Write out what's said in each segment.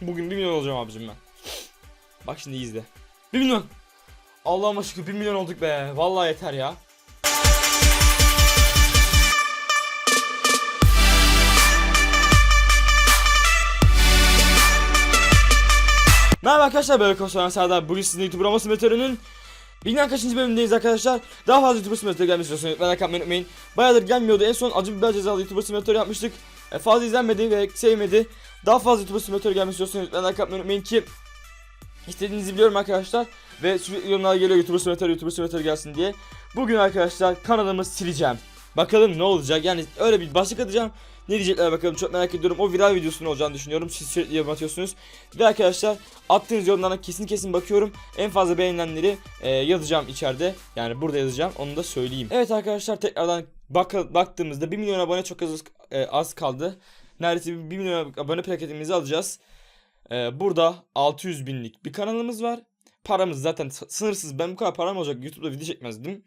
Bugün 1 milyon olacağım abicim ben. Bak şimdi izle. 1 milyon. Allah'ıma şükür 1 milyon olduk be. Vallahi yeter ya. Merhaba arkadaşlar böyle konuşan Serdar bugün sizin YouTube Roma Simülatörü'nün Bilmem kaçıncı bölümündeyiz arkadaşlar. Daha fazla YouTube Simülatörü gelmiş istiyorsanız merak etmeyi unutmayın. Bayağıdır gelmiyordu. En son acı biber cezalı YouTube Simülatörü yapmıştık. E, Fazla izlenmedi ve sevmedi. Daha fazla YouTube Simülatörü gelmiş istiyorsanız merak etmeyi unutmayın ki İstediğinizi biliyorum arkadaşlar. Ve sürekli yorumlar geliyor YouTube Simülatörü YouTube Simülatörü gelsin diye. Bugün arkadaşlar kanalımı sileceğim. Bakalım ne olacak? Yani öyle bir başlık atacağım ne diyecekler bakalım çok merak ediyorum. O viral videosunun olacağını düşünüyorum. Siz sürekli yorum atıyorsunuz. Ve arkadaşlar attığınız yorumlara kesin kesin bakıyorum. En fazla beğenilenleri e, yazacağım içeride. Yani burada yazacağım. Onu da söyleyeyim. Evet arkadaşlar tekrardan bak baktığımızda 1 milyon abone çok az e, az kaldı. Neredeyse 1 milyon abone plaketimizi alacağız. E, burada 600 binlik bir kanalımız var. Paramız zaten sınırsız. Ben bu kadar param olacak YouTube'da video çekmezdim.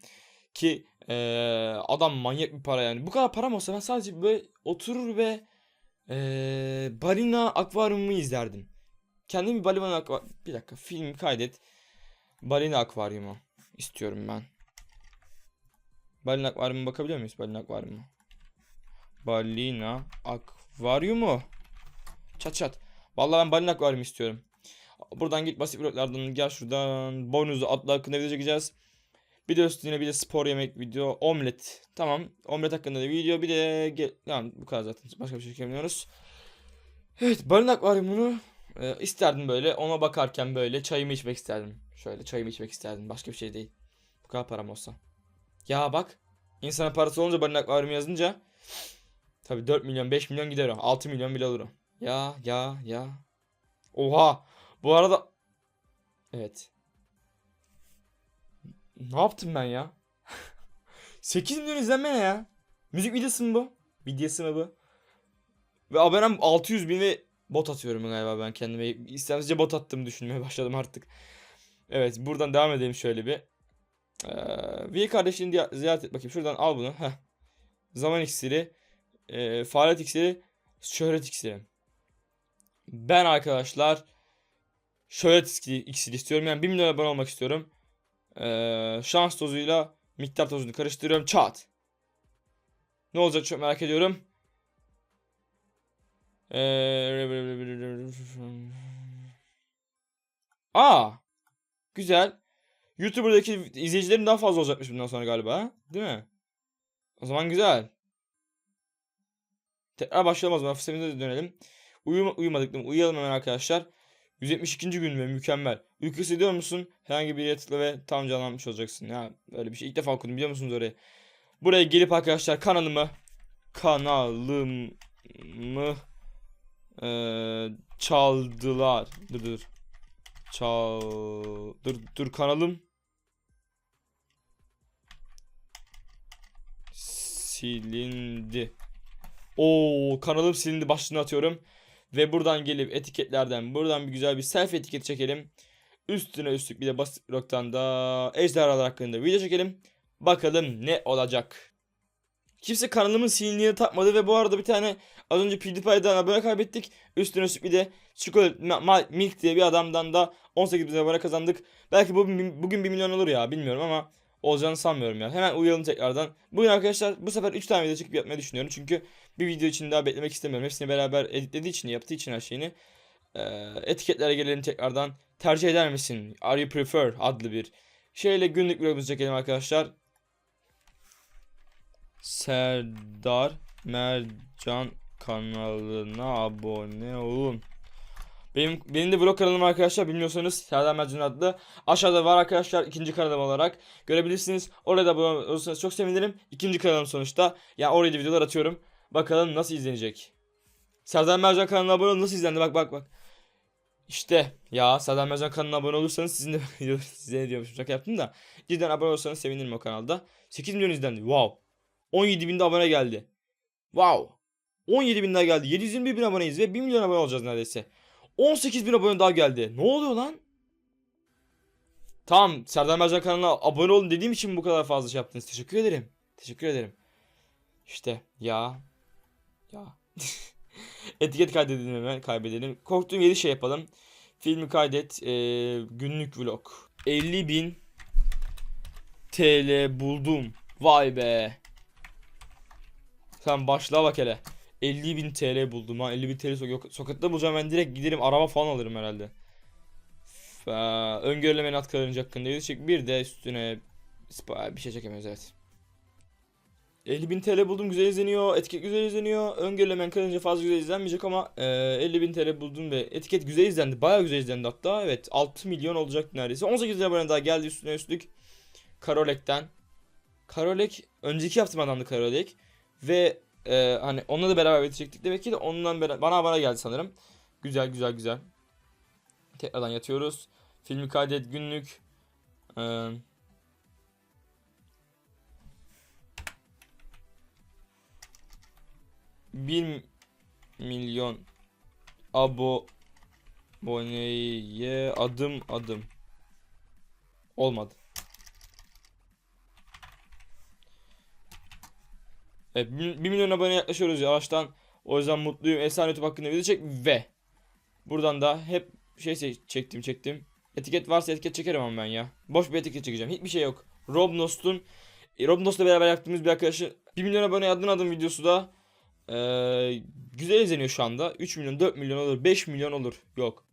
Ki ee, adam manyak bir para yani. Bu kadar param olsa ben sadece böyle oturur ve ee, balina akvaryumu izlerdim. Kendim bir balina akvaryumu... Bir dakika film kaydet. Balina akvaryumu istiyorum ben. Balina akvaryumu bakabiliyor muyuz? Balina akvaryumu. Balina akvaryumu. Çat çat. Vallahi ben balina akvaryumu istiyorum. Buradan git basit bloklardan gel şuradan. Boynuzlu atlı hakkında video çekeceğiz. Bir de üstüne bir de spor yemek video. Omlet. Tamam. Omlet hakkında da video. Bir de ge- yani bu kadar zaten. Başka bir şey çekemiyoruz. Evet balina akvaryumunu e, isterdim böyle. Ona bakarken böyle çayımı içmek isterdim. Şöyle çayımı içmek isterdim. Başka bir şey değil. Bu kadar param olsa. Ya bak. İnsanın parası olunca balina akvaryumu yazınca Tabi 4 milyon 5 milyon gider o. 6 milyon bile olur o. Ya ya ya. Oha. Bu arada Evet. Ne yaptım ben ya? 8 milyon izlenme ne ya? Müzik videosu mu bu? Videosu mu bu? Ve abonem 600 bin ve bot atıyorum galiba ben kendime. İstemsizce bot attığımı düşünmeye başladım artık. Evet buradan devam edelim şöyle bir. Ee, V kardeşini ziyaret et bakayım. Şuradan al bunu. Heh. Zaman iksiri. E, faaliyet iksiri. Şöhret iksiri. Ben arkadaşlar şöhret iksiri istiyorum. Yani 1 milyon abone olmak istiyorum. Ee, şans tozuyla miktar tozunu karıştırıyorum. Çat. Ne olacak çok merak ediyorum. Ee, Aa, güzel. YouTuber'daki izleyicilerin daha fazla olacakmış bundan sonra galiba. Değil mi? O zaman güzel. Tekrar başlayalım o zaman. De dönelim. Uyuma, uyumadık değil mi? Uyuyalım hemen arkadaşlar. 172. gün ve mükemmel. Uyku hissediyor musun? Herhangi bir yere ve tam canlanmış olacaksın. Ya böyle bir şey ilk defa okudum biliyor musunuz orayı? Buraya gelip arkadaşlar kanalımı kanalımı eee çaldılar. Dur dur. Çal dur dur kanalım silindi. Oo kanalım silindi başlığını atıyorum. Ve buradan gelip etiketlerden buradan bir güzel bir selfie etiket çekelim. Üstüne üstlük bir de basit bloktan da ejderhalar hakkında video çekelim. Bakalım ne olacak. Kimse kanalımın silindiğini takmadı ve bu arada bir tane az önce PewDiePie'den abone kaybettik. Üstüne üstlük bir de Chocolate Milk diye bir adamdan da 18 bin abone kazandık. Belki bu, bugün 1 milyon olur ya bilmiyorum ama olacağını sanmıyorum ya. Hemen uyuyalım tekrardan. Bugün arkadaşlar bu sefer 3 tane video çekip yapmayı düşünüyorum. Çünkü bir video için daha beklemek istemiyorum. Hepsini beraber editlediği için, yaptığı için her şeyini. Ee, etiketlere gelelim tekrardan. Tercih eder misin? Are you prefer adlı bir şeyle günlük vlogumuzu çekelim arkadaşlar. Serdar Mercan kanalına abone olun. Benim benim de vlog kanalım arkadaşlar bilmiyorsanız Serdar Mercan adlı. Aşağıda var arkadaşlar ikinci kanalım olarak. Görebilirsiniz. Oraya da abone olursanız çok sevinirim. İkinci kanalım sonuçta. Yani oraya da videolar atıyorum. Bakalım nasıl izlenecek. Serdar Mercan kanalına abone olun nasıl izlendi bak bak bak. İşte ya Serdar Mercan kanalına abone olursanız sizin de size ne diyormuşum şaka yaptım da. Cidden abone olursanız sevinirim o kanalda. 8 milyon izlendi. Wow. 17 binde abone geldi. Wow. 17 bin daha geldi. 721 bin aboneyiz ve 1 milyon abone olacağız neredeyse. 18 bin abone daha geldi. Ne oluyor lan? Tamam Serdar Mercan kanalına abone olun dediğim için bu kadar fazla şey yaptınız. Teşekkür ederim. Teşekkür ederim. İşte ya. Ya. Etiket kaydedelim hemen kaybedelim. Korktuğum 7 şey yapalım. Filmi kaydet. ee, günlük vlog. 50.000 TL buldum. Vay be. Sen başla bak hele. 50.000 TL buldum ha. 50.000 TL sok sokakta bulacağım ben direkt giderim araba falan alırım herhalde. F öngörülemenin atkalarınca hakkında çek. Bir de üstüne bir şey çekemiyoruz evet. 50.000 TL buldum güzel izleniyor. Etiket güzel izleniyor. Öngörülemen kalınca fazla güzel izlenmeyecek ama e, 50.000 TL buldum ve etiket güzel izlendi. Bayağı güzel izlendi hatta. Evet 6 milyon olacak neredeyse. 18 abone daha geldi üstüne üstlük. Karolek'ten. Karolek önceki yaptığım adamdı Karolek. Ve e, hani onunla da beraber video çektik. Demek ki de ondan beraber bana bana geldi sanırım. Güzel güzel güzel. Tekrardan yatıyoruz. Filmi kaydet günlük. Eee bir milyon aboneye adım adım olmadı. Evet 1 milyon abone yaklaşıyoruz yavaştan. O yüzden mutluyum. Efsane YouTube hakkında video çek ve buradan da hep şey çektim çektim. Etiket varsa etiket çekerim ama ben ya. Boş bir etiket çekeceğim. Hiçbir şey yok. Robnost'un e, Robnost'la beraber yaptığımız bir arkadaşı 1 milyon abone adım adım videosu da ee, güzel izleniyor şu anda. 3 milyon, 4 milyon olur, 5 milyon olur. Yok.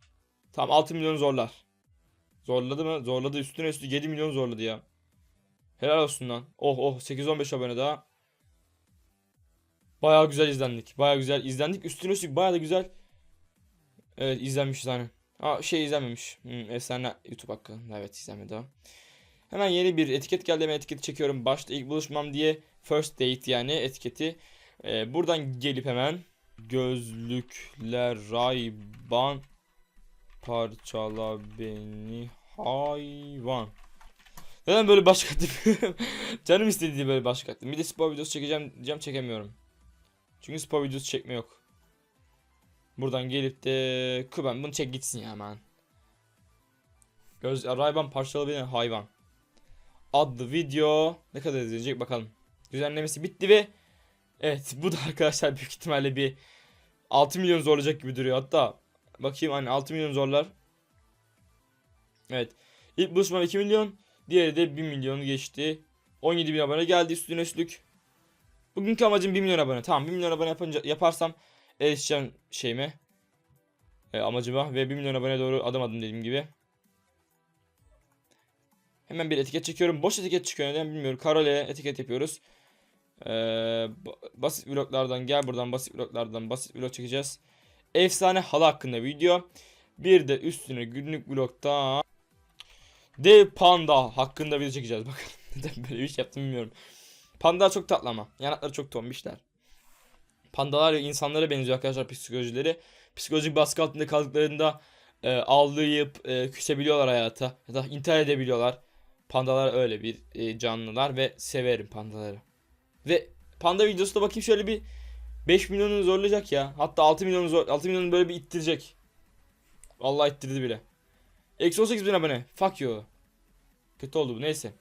Tamam 6 milyon zorlar. Zorladı mı? Zorladı. Üstüne üstü 7 milyon zorladı ya. Helal olsun lan. Oh oh 8-15 abone daha. Bayağı güzel izlendik. Bayağı güzel izlendik. Üstüne üstlük bayağı da güzel. Evet izlenmiş hani. Aa şey izlenmemiş. Hmm, efsane YouTube hakkı. Evet izlenmedi o. Hemen yeni bir etiket geldi. Hemen etiketi çekiyorum. Başta ilk buluşmam diye first date yani etiketi. Ee, buradan gelip hemen gözlükler Rayban parçala beni hayvan. Neden böyle başka? Canım istediği böyle başka. Bir de spor videosu çekeceğim diyeceğim çekemiyorum. Çünkü spor videosu çekme yok. Buradan gelip de Kuben bunu çek gitsin ya hemen. Göz Rayban parçalı beni hayvan. Adlı video ne kadar izleyecek bakalım. Düzenlemesi bitti ve Evet bu da arkadaşlar büyük ihtimalle bir 6 milyon zorlayacak gibi duruyor. Hatta bakayım hani 6 milyon zorlar. Evet. İlk buluşmam 2 milyon. Diğeri de 1 milyonu geçti. 17 bin abone geldi üstüne üstlük. Bugünkü amacım 1 milyon abone. Tamam 1 milyon abone yapınca, yaparsam erişeceğim şeyime. E, amacıma ve 1 milyon abone doğru adım adım dediğim gibi. Hemen bir etiket çekiyorum. Boş etiket çıkıyor neden bilmiyorum. Karole etiket yapıyoruz. Ee, ba- basit vloglardan gel buradan basit vloglardan basit vlog çekeceğiz. Efsane halı hakkında video. Bir de üstüne günlük vlogda dev panda hakkında video çekeceğiz. Bakın neden böyle bir şey yaptım bilmiyorum. Panda çok tatlı ama. Yanakları çok tombişler. Pandalar insanlara benziyor arkadaşlar psikolojileri. Psikolojik baskı altında kaldıklarında e, ağlayıp e, küsebiliyorlar hayata. Ya da intihar edebiliyorlar. Pandalar öyle bir e, canlılar ve severim pandaları. Ve panda videosu da bakayım şöyle bir 5 milyonu zorlayacak ya. Hatta 6 milyonu zor 6 milyonu böyle bir ittirecek. Vallahi ittirdi bile. Eksi 18 bin abone. Fuck you. Kötü oldu bu neyse.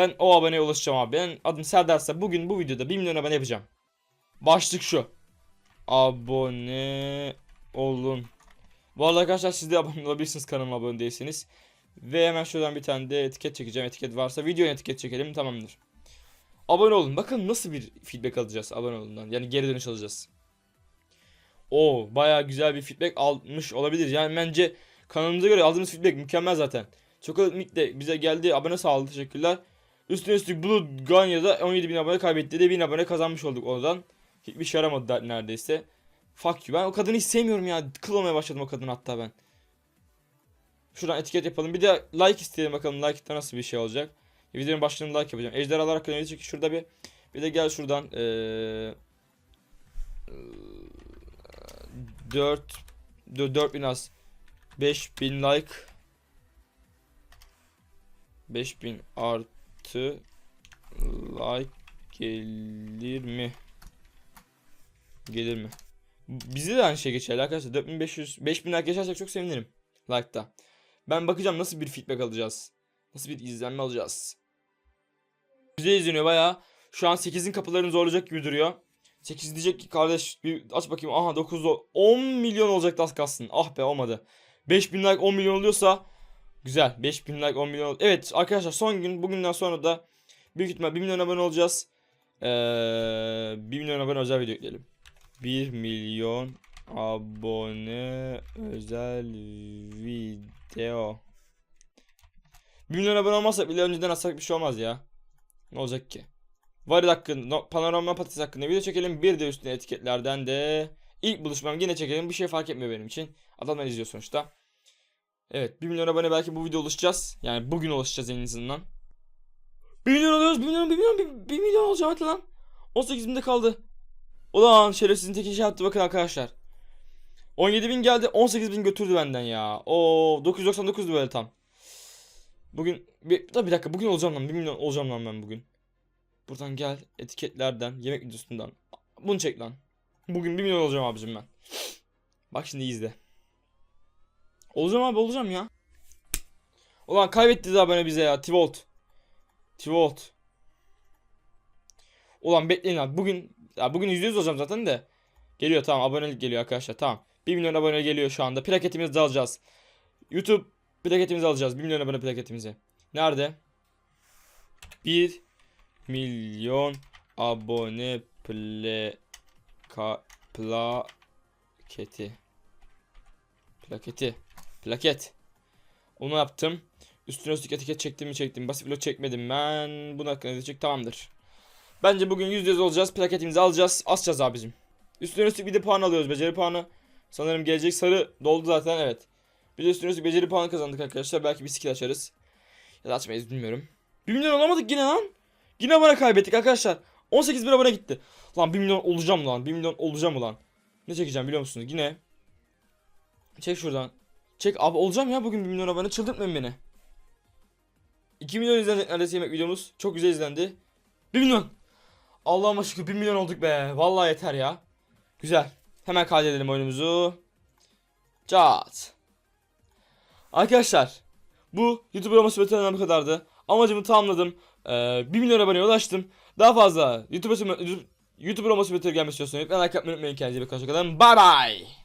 Ben o aboneye ulaşacağım abi. Ben adım Serdar'sa bugün bu videoda 1 milyon abone yapacağım. Başlık şu. Abone olun. Bu arada arkadaşlar siz de abone olabilirsiniz kanalıma abone değilseniz. Ve hemen şuradan bir tane de etiket çekeceğim. Etiket varsa videoya etiket çekelim tamamdır. Abone olun. Bakın nasıl bir feedback alacağız abone olundan. Yani geri dönüş alacağız. O baya güzel bir feedback almış olabilir. Yani bence kanalımıza göre aldığımız feedback mükemmel zaten. Mick de bize geldi. Abone sağladı. Teşekkürler. Üstüne üstlük Blood Ganya'da 17.000 abone kaybetti de 1000 abone kazanmış olduk oradan. Hiçbir şey yaramadı neredeyse. Fuck you. Ben o kadını hiç sevmiyorum ya. Kıl başladım o kadını hatta ben. Şuradan etiket yapalım. Bir de like isteyelim bakalım. Like'da nasıl bir şey olacak. Videonun başlığını like yapacağım. Ejderhalar hakkında video çek. Şurada bir bir de gel şuradan ee, 4 4000 az 5000 like 5000 artı like gelir mi? Gelir mi? Bize de aynı şey geçerli arkadaşlar. 4500 5000 like geçersek çok sevinirim like'ta. Ben bakacağım nasıl bir feedback alacağız. Nasıl bir izlenme alacağız. Güzel izleniyor baya. Şu an 8'in kapılarını zorlayacak gibi duruyor. 8 diyecek ki kardeş bir aç bakayım. Aha 9 10 milyon olacak az kalsın. Ah be olmadı. 5000 like 10 milyon oluyorsa güzel. 5000 like 10 milyon. Evet arkadaşlar son gün bugünden sonra da büyük ihtimal 1 milyon abone olacağız. Ee, 1 milyon abone özel video ekleyelim. 1 milyon abone özel video. 1 milyon abone olmazsak bile önceden atsak bir şey olmaz ya. Ne olacak ki? Varil hakkında, panorama patates hakkında video çekelim. Bir de üstüne etiketlerden de ilk buluşmam yine çekelim. Bir şey fark etmiyor benim için. Adamlar izliyor sonuçta. Evet 1 milyon abone belki bu video ulaşacağız. Yani bugün ulaşacağız en azından. 1 milyon oluyoruz 1 milyon 1 milyon 1, 1 milyon olacağım hadi lan. 18 binde kaldı. Ulan şerefsizin teki şey yaptı bakın arkadaşlar. 17 bin geldi 18 bin götürdü benden ya. O 999'du böyle tam. Bugün bir, tabii bir dakika bugün olacağım lan 1 milyon olacağım lan ben bugün. Buradan gel etiketlerden yemek videosundan. Bunu çek lan. Bugün 1 milyon olacağım abicim ben. Bak şimdi izle. Olacağım abi olacağım ya. Ulan kaybetti daha bana bize ya. Tivolt. Tivolt. Ulan bekleyin abi. Bugün ya bugün %100 olacağım zaten de. Geliyor tamam abonelik geliyor arkadaşlar tamam. 1 milyon abone geliyor şu anda. Plaketimizi alacağız. YouTube plaketimizi alacağız. 1 milyon abone plaketimizi. Nerede? 1 milyon abone plaka plaketi. Plaketi. Plaket. Onu yaptım. Üstüne üstlük etiket çektim mi çektim. Basit blok çekmedim ben. Bunu hakkında edecek tamamdır. Bence bugün %100 olacağız. Plaketimizi alacağız. Asacağız abicim. Üstüne üstlük bir de puan alıyoruz. Beceri puanı. Sanırım gelecek sarı doldu zaten evet. Bir de üstüne üstlük beceri puanı kazandık arkadaşlar. Belki bir skill açarız. Ya da açmayız bilmiyorum. 1 milyon olamadık yine lan. Yine abone kaybettik arkadaşlar. 18 bin abone gitti. Lan 1 milyon olacağım lan. 1 milyon olacağım ulan. Ne çekeceğim biliyor musunuz? Yine. Çek şuradan. Çek abi olacağım ya bugün 1 milyon abone. Çıldırtmayın beni. 2 milyon izlenecek neredeyse yemek videomuz. Çok güzel izlendi. 1 milyon. Allah'ıma şükür 1 milyon olduk be. Vallahi yeter ya. Güzel. Hemen kaydedelim oyunumuzu. Cat. Arkadaşlar. Bu YouTube Roma bu kadardı. Amacımı tamamladım. Ee, 1 milyon aboneye ulaştım. Daha fazla YouTube YouTube, YouTube Roma gelmesi istiyorsanız lütfen like yapmayı unutmayın kendinize bir kadar. Bye bye.